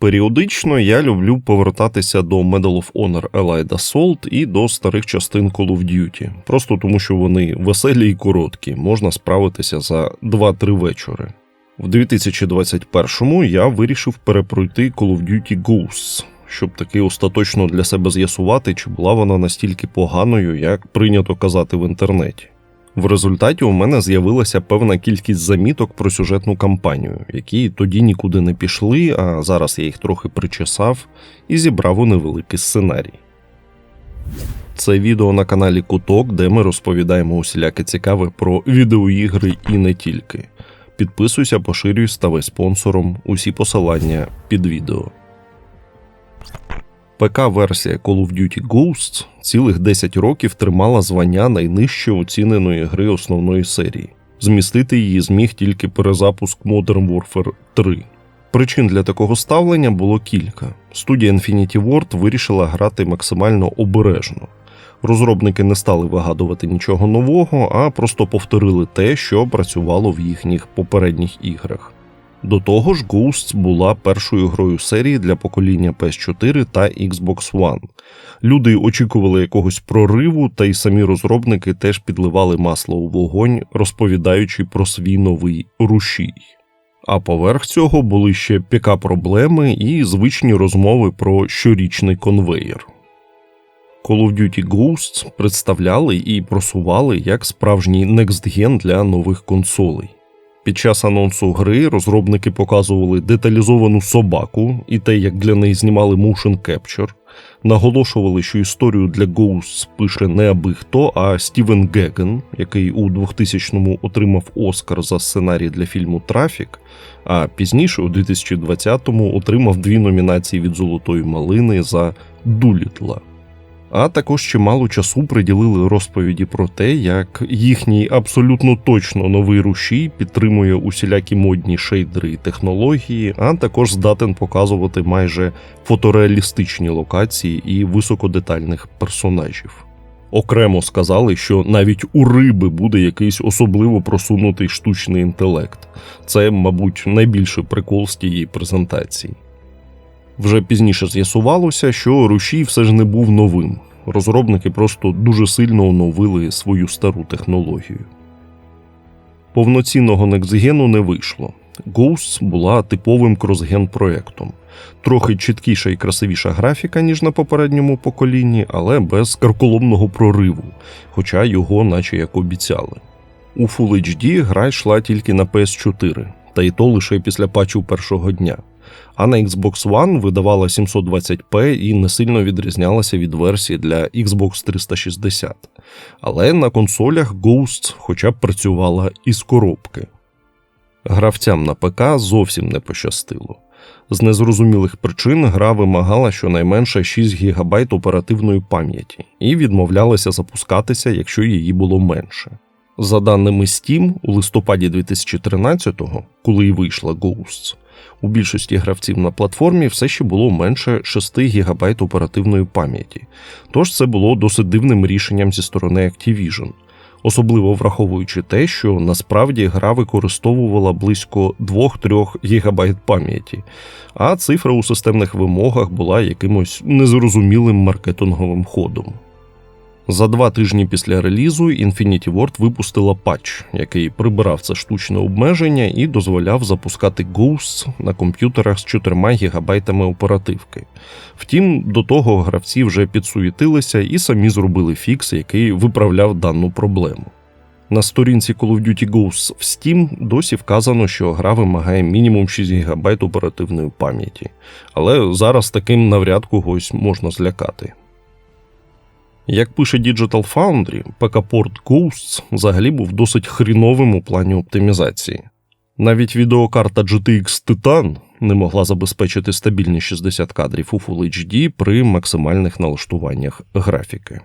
Періодично я люблю повертатися до Medal of Honor Allied Assault і до старих частин Call of Duty, просто тому що вони веселі і короткі, можна справитися за 2-3 вечори. В 2021-му я вирішив перепройти Call of Duty Ghosts, щоб таки остаточно для себе з'ясувати, чи була вона настільки поганою, як прийнято казати в інтернеті. В результаті у мене з'явилася певна кількість заміток про сюжетну кампанію, які тоді нікуди не пішли, а зараз я їх трохи причесав і зібрав у невеликий сценарій. Це відео на каналі Куток, де ми розповідаємо усіляке цікаве про відеоігри і не тільки. Підписуйся, поширюй, ставай спонсором. Усі посилання під відео. ПК-версія Call of Duty Ghosts цілих 10 років тримала звання найнижче оціненої гри основної серії. Змістити її зміг тільки перезапуск Modern Warfare 3. Причин для такого ставлення було кілька. Студія Infinity Ward вирішила грати максимально обережно. Розробники не стали вигадувати нічого нового, а просто повторили те, що працювало в їхніх попередніх іграх. До того ж, Ghosts була першою грою серії для покоління PS4 та Xbox One. Люди очікували якогось прориву, та й самі розробники теж підливали масло у вогонь, розповідаючи про свій новий рушій. А поверх цього були ще ПК-проблеми і звичні розмови про щорічний конвеєр. Call of Duty Ghosts представляли і просували як справжній next-gen для нових консолей. Під час анонсу гри розробники показували деталізовану собаку і те, як для неї знімали motion capture, наголошували, що історію для Ghosts пише не аби хто, а Стівен Геген, який у 2000-му отримав Оскар за сценарій для фільму Трафік, а пізніше, у 2020-му, отримав дві номінації від Золотої малини за Дулітла. А також чимало часу приділили розповіді про те, як їхній абсолютно точно новий рушій підтримує усілякі модні шейдери і технології, а також здатен показувати майже фотореалістичні локації і високодетальних персонажів. Окремо сказали, що навіть у риби буде якийсь особливо просунутий штучний інтелект. Це, мабуть, найбільший прикол з тієї презентації. Вже пізніше з'ясувалося, що рушій все ж не був новим. Розробники просто дуже сильно оновили свою стару технологію. Повноцінного некзгену не вийшло. Ghosts була типовим кросген проектом. Трохи чіткіша і красивіша графіка, ніж на попередньому поколінні, але без карколомного прориву, хоча його наче як обіцяли. У Full HD гра йшла тільки на PS4, та й то лише після патчу першого дня а на Xbox One видавала 720p і не сильно відрізнялася від версії для Xbox 360. Але на консолях Ghosts хоча б працювала із коробки. Гравцям на ПК зовсім не пощастило. З незрозумілих причин гра вимагала щонайменше 6 ГБ оперативної пам'яті і відмовлялася запускатися, якщо її було менше. За даними Steam, у листопаді 2013-го, коли й вийшла Ghosts, у більшості гравців на платформі все ще було менше 6 ГБ оперативної пам'яті, тож це було досить дивним рішенням зі сторони Activision. Особливо враховуючи те, що насправді гра використовувала близько 2-3 ГБ пам'яті, а цифра у системних вимогах була якимось незрозумілим маркетинговим ходом. За два тижні після релізу Infinity Ward випустила патч, який прибирав це штучне обмеження і дозволяв запускати Ghosts на комп'ютерах з 4 ГБ оперативки. Втім, до того гравці вже підсуєтилися і самі зробили фікс, який виправляв дану проблему. На сторінці Call of Duty Ghosts в Steam досі вказано, що гра вимагає мінімум 6 ГБ оперативної пам'яті, але зараз таким навряд когось можна злякати. Як пише Digital Foundry, PK-порт Ghosts взагалі був досить хріновим у плані оптимізації. Навіть відеокарта GTX Titan не могла забезпечити стабільні 60 кадрів у Full HD при максимальних налаштуваннях графіки.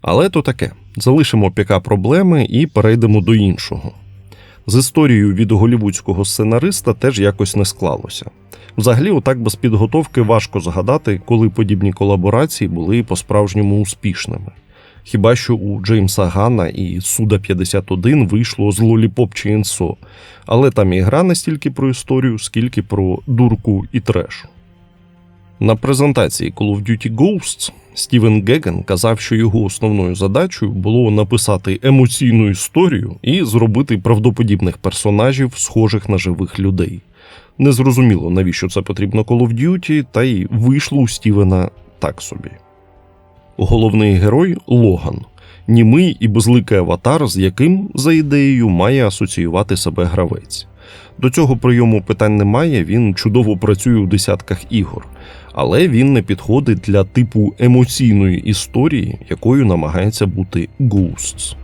Але то таке. Залишимо ПК проблеми і перейдемо до іншого. З історією від голівудського сценариста теж якось не склалося. Взагалі, отак без підготовки важко згадати, коли подібні колаборації були по-справжньому успішними. Хіба що у Джеймса Гана і Суда 51 вийшло з Lollipop Chainsaw, але там і гра не стільки про історію, скільки про дурку і треш. На презентації Call of Duty Ghosts Стівен Геген казав, що його основною задачею було написати емоційну історію і зробити правдоподібних персонажів, схожих на живих людей. Незрозуміло, навіщо це потрібно Call of Duty, та й вийшло у Стівена так собі. Головний герой Логан, німий і безликий аватар, з яким, за ідеєю, має асоціювати себе гравець. До цього прийому питань немає, він чудово працює у десятках ігор, але він не підходить для типу емоційної історії, якою намагається бути Ghosts.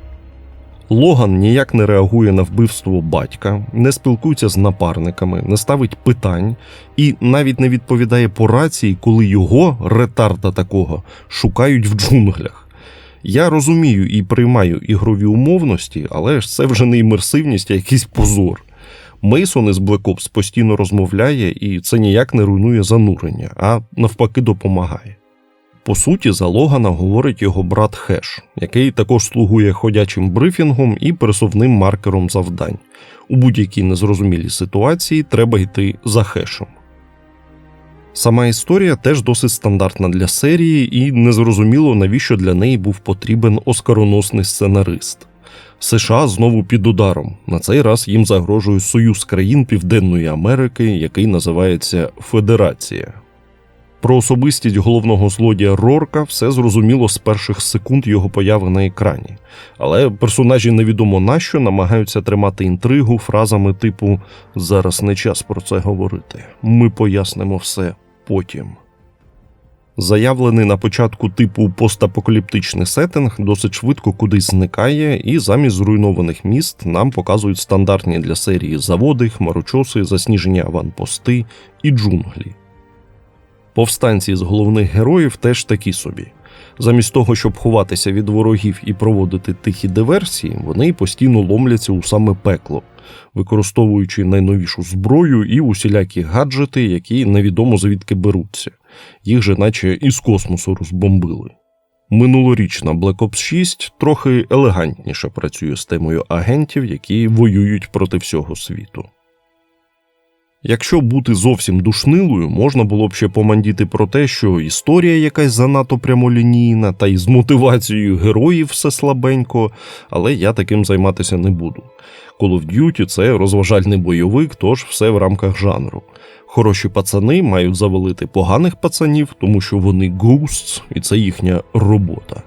Логан ніяк не реагує на вбивство батька, не спілкується з напарниками, не ставить питань і навіть не відповідає по рації, коли його, ретарда такого, шукають в джунглях. Я розумію і приймаю ігрові умовності, але ж це вже не імерсивність, а якийсь позор. Мейсон із Black Ops постійно розмовляє, і це ніяк не руйнує занурення, а навпаки допомагає. По суті, за Логана говорить його брат Хеш, який також слугує ходячим брифінгом і пересувним маркером завдань. У будь-якій незрозумілій ситуації треба йти за хешем. Сама історія теж досить стандартна для серії, і незрозуміло, навіщо для неї був потрібен оскароносний сценарист. США знову під ударом. На цей раз їм загрожує Союз країн Південної Америки, який називається Федерація. Про особистість головного злодія Рорка все зрозуміло з перших секунд його появи на екрані, але персонажі невідомо нащо намагаються тримати інтригу фразами типу Зараз не час про це говорити. Ми пояснимо все потім. Заявлений на початку типу постапокаліптичний сеттинг досить швидко кудись зникає, і замість зруйнованих міст нам показують стандартні для серії заводи, хмарочоси, засніжені аванпости і джунглі. Повстанці з головних героїв теж такі собі. Замість того, щоб ховатися від ворогів і проводити тихі диверсії, вони постійно ломляться у саме пекло, використовуючи найновішу зброю і усілякі гаджети, які невідомо звідки беруться. Їх же наче із космосу розбомбили. Минулорічна Black Ops 6 трохи елегантніше працює з темою агентів, які воюють проти всього світу. Якщо бути зовсім душнилою, можна було б ще помандіти про те, що історія якась занадто прямолінійна, та й з мотивацією героїв все слабенько, але я таким займатися не буду. Call of Duty – це розважальний бойовик, тож все в рамках жанру. Хороші пацани мають завалити поганих пацанів, тому що вони ghosts, і це їхня робота.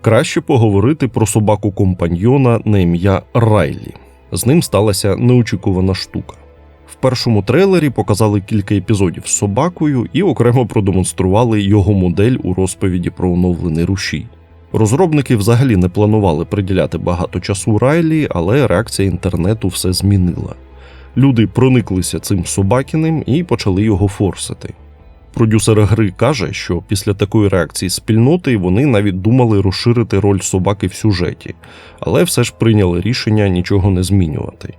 Краще поговорити про собаку компаньйона на ім'я Райлі. З ним сталася неочікувана штука. В першому трейлері показали кілька епізодів з собакою і окремо продемонстрували його модель у розповіді про оновлений рушій. Розробники взагалі не планували приділяти багато часу Райлі, але реакція інтернету все змінила. Люди прониклися цим собакіним і почали його форсити. Продюсер гри каже, що після такої реакції спільноти вони навіть думали розширити роль собаки в сюжеті, але все ж прийняли рішення нічого не змінювати.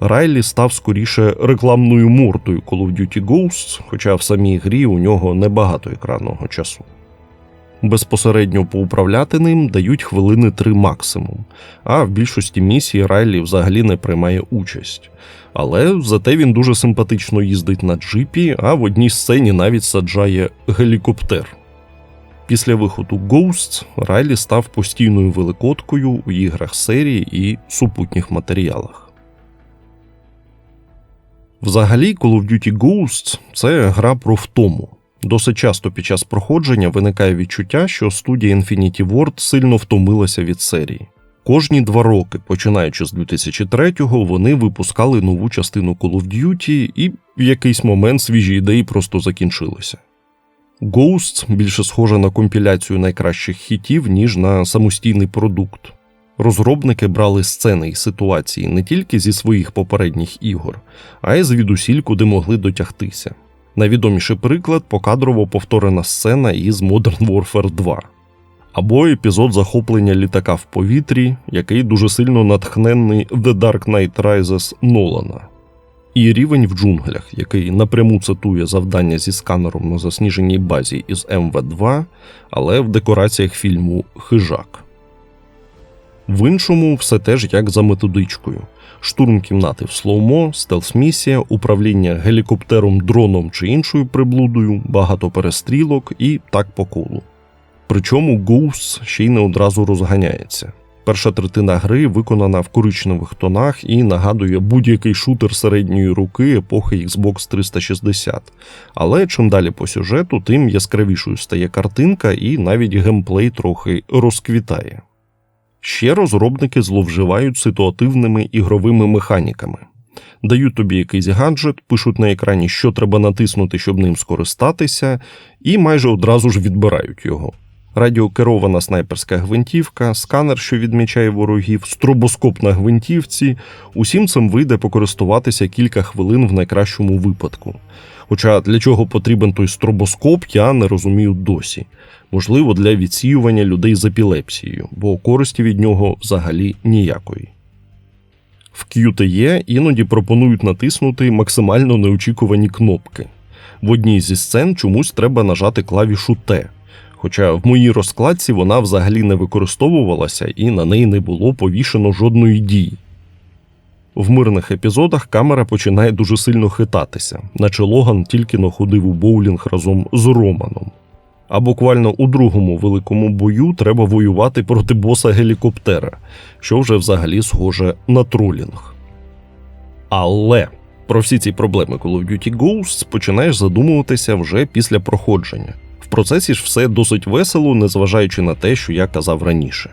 Райлі став скоріше рекламною мордою Call of Duty Ghosts, хоча в самій грі у нього небагато екранного часу. Безпосередньо поуправляти ним дають хвилини три максимум, а в більшості місій Райлі взагалі не приймає участь. Але зате він дуже симпатично їздить на джипі, а в одній сцені навіть саджає гелікоптер. Після виходу Ghosts Райлі став постійною великодкою у іграх серії і супутніх матеріалах. Взагалі, Call of Duty Ghosts – це гра про втому. Досить часто під час проходження виникає відчуття, що студія Infinity Ward сильно втомилася від серії. Кожні два роки, починаючи з 2003-го, вони випускали нову частину Call of Duty, і в якийсь момент свіжі ідеї просто закінчилися. Ghosts більше схожа на компіляцію найкращих хітів, ніж на самостійний продукт. Розробники брали сцени і ситуації не тільки зі своїх попередніх ігор, а й звідусіль, куди могли дотягтися. Найвідоміший приклад покадрово повторена сцена із Modern Warfare 2 або епізод захоплення літака в повітрі, який дуже сильно натхненний The Dark Knight Rises Нолана. І рівень в джунглях, який напряму цитує завдання зі сканером на засніженій базі із МВ2, але в декораціях фільму Хижак. В іншому все теж як за методичкою: штурм кімнати в слоумо, стелс-місія, управління гелікоптером, дроном чи іншою приблудою, багато перестрілок і так по колу. Причому Ghosts ще й не одразу розганяється. Перша третина гри виконана в коричневих тонах і нагадує будь-який шутер середньої руки епохи Xbox 360. Але чим далі по сюжету, тим яскравішою стає картинка, і навіть геймплей трохи розквітає. Ще розробники зловживають ситуативними ігровими механіками. Дають тобі якийсь гаджет, пишуть на екрані, що треба натиснути, щоб ним скористатися, і майже одразу ж відбирають його. Радіокерована снайперська гвинтівка, сканер, що відмічає ворогів, стробоскоп на гвинтівці. Усім цим вийде покористуватися кілька хвилин в найкращому випадку. Хоча для чого потрібен той стробоскоп, я не розумію досі. Можливо, для відсіювання людей з епілепсією, бо користі від нього взагалі ніякої. В QTE іноді пропонують натиснути максимально неочікувані кнопки. В одній зі сцен чомусь треба нажати клавішу Т, хоча в моїй розкладці вона взагалі не використовувалася і на неї не було повішено жодної дії. В мирних епізодах камера починає дуже сильно хитатися, наче Логан тільки но ходив у боулінг разом з Романом. А буквально у другому великому бою треба воювати проти боса гелікоптера, що вже взагалі схоже на тролінг. Але про всі ці проблеми Call of Duty Ghosts починаєш задумуватися вже після проходження. В процесі ж все досить весело, незважаючи на те, що я казав раніше.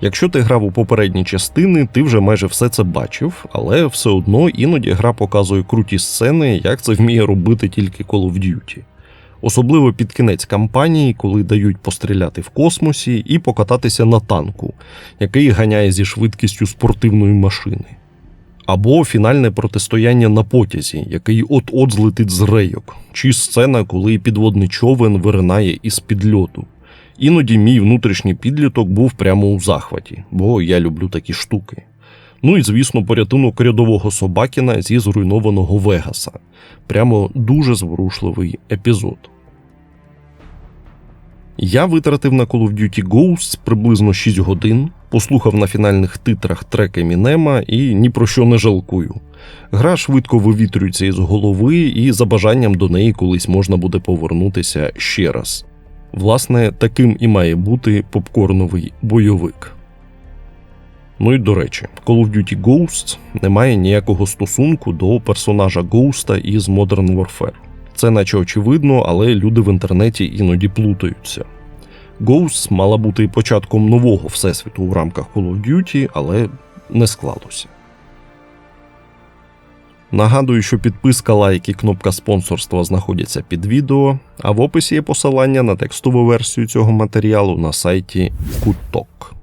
Якщо ти грав у попередні частини, ти вже майже все це бачив, але все одно іноді гра показує круті сцени, як це вміє робити тільки Call of Duty. Особливо під кінець кампанії, коли дають постріляти в космосі і покататися на танку, який ганяє зі швидкістю спортивної машини. Або фінальне протистояння на потязі, який от-от злетить з рейок, чи сцена, коли підводний човен виринає із підльоту. Іноді мій внутрішній підліток був прямо у захваті, бо я люблю такі штуки. Ну і, звісно, порятунок рядового Собакіна зі зруйнованого Вегаса. Прямо дуже зворушливий епізод. Я витратив на Call of Duty Ghosts приблизно 6 годин, послухав на фінальних титрах трек Емінема і ні про що не жалкую. Гра швидко вивітрюється із голови, і за бажанням до неї колись можна буде повернутися ще раз. Власне, таким і має бути попкорновий бойовик. Ну і до речі, Call of Duty Ghosts не має ніякого стосунку до персонажа Ghost із Modern Warfare. Це наче очевидно, але люди в інтернеті іноді плутаються. Ghosts мала бути початком нового всесвіту у рамках Call of Duty, але не склалося. Нагадую, що підписка, лайк і кнопка спонсорства знаходяться під відео, а в описі є посилання на текстову версію цього матеріалу на сайті Куток.